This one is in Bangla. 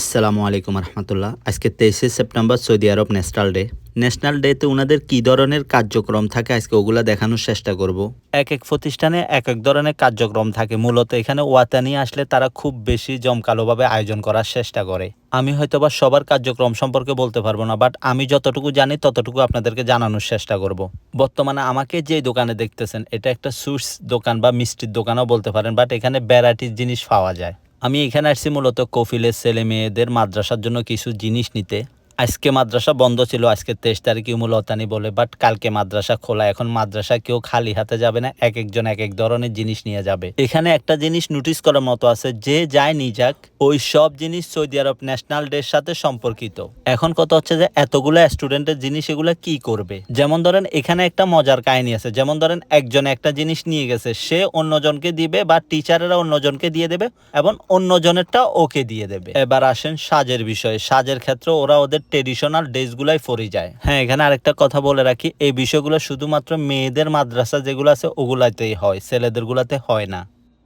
আসসালামু আলাইকুম রহমতুল্লাহ। আজকে তেইশে September Saudi Arab national day. National ডেতে ওনাদের কি ধরনের কার্যক্রম থাকে আজকে ওগুলা দেখানোর চেষ্টা করব। এক এক প্রতিষ্ঠানে এক এক ধরনের কার্যক্রম থাকে। মূলত এখানে ওয়াতানি আসলে তারা খুব বেশি জমকালোভাবে আয়োজন করার চেষ্টা করে। আমি হয়তোবা সবার কার্যক্রম সম্পর্কে বলতে পারব না বাট আমি যতটুকু জানি ততটুকু আপনাদেরকে জানানোর চেষ্টা করব। বর্তমানে আমাকে যে দোকানে দেখতেছেন, এটা একটা সুইটস দোকান বা মিষ্টির দোকানও বলতে পারেন বাট এখানে ভ্যারাইটির জিনিস পাওয়া যায়। আমি এখানে আসছি মূলত কফিলের ছেলে মেয়েদের মাদ্রাসার জন্য কিছু জিনিস নিতে। আজকে মাদ্রাসা বন্ধ ছিল, আজকে তেইশ তারিখে মূলতানি বলে বাট কালকে মাদ্রাসা খোলা। এখন মাদ্রাসা কেউ খালি হাতে যাবে না, এক একজন এক এক ধরনের জিনিস নিয়ে যাবে। এখানে একটা জিনিস নোটিস করার মতো আছে, যে যায় নিয়ে যাক, ওই সব জিনিস সৌদি আরব ন্যাশনাল ডের সাথে সম্পর্কিত। এখন কথা হচ্ছে যে এতগুলো স্টুডেন্টের জিনিস এগুলো কি করবে? যেমন ধরেন এখানে একটা মজার কাহিনী আছে, যেমন ধরেন একজন একটা জিনিস নিয়ে গেছে, সে অন্যজনকে দিবে বা টিচারেরা অন্যজনকে দিয়ে দেবে এবং অন্যজনেরটা ওকে দিয়ে দেবে। এবার আসেন সাজের বিষয়ে, সাজের ক্ষেত্রে ওরা ওদের ট্রেডিশনাল ড্রেসগুলাই পরে যায়। হ্যাঁ এখানে আরেকটা কথা বলে রাখি, এই বিষয়গুলো শুধুমাত্র মেয়েদের মাদ্রাসা যেগুলো আছে, ওগুলাতেই হয়, ছেলেদের গুলাতে হয় না।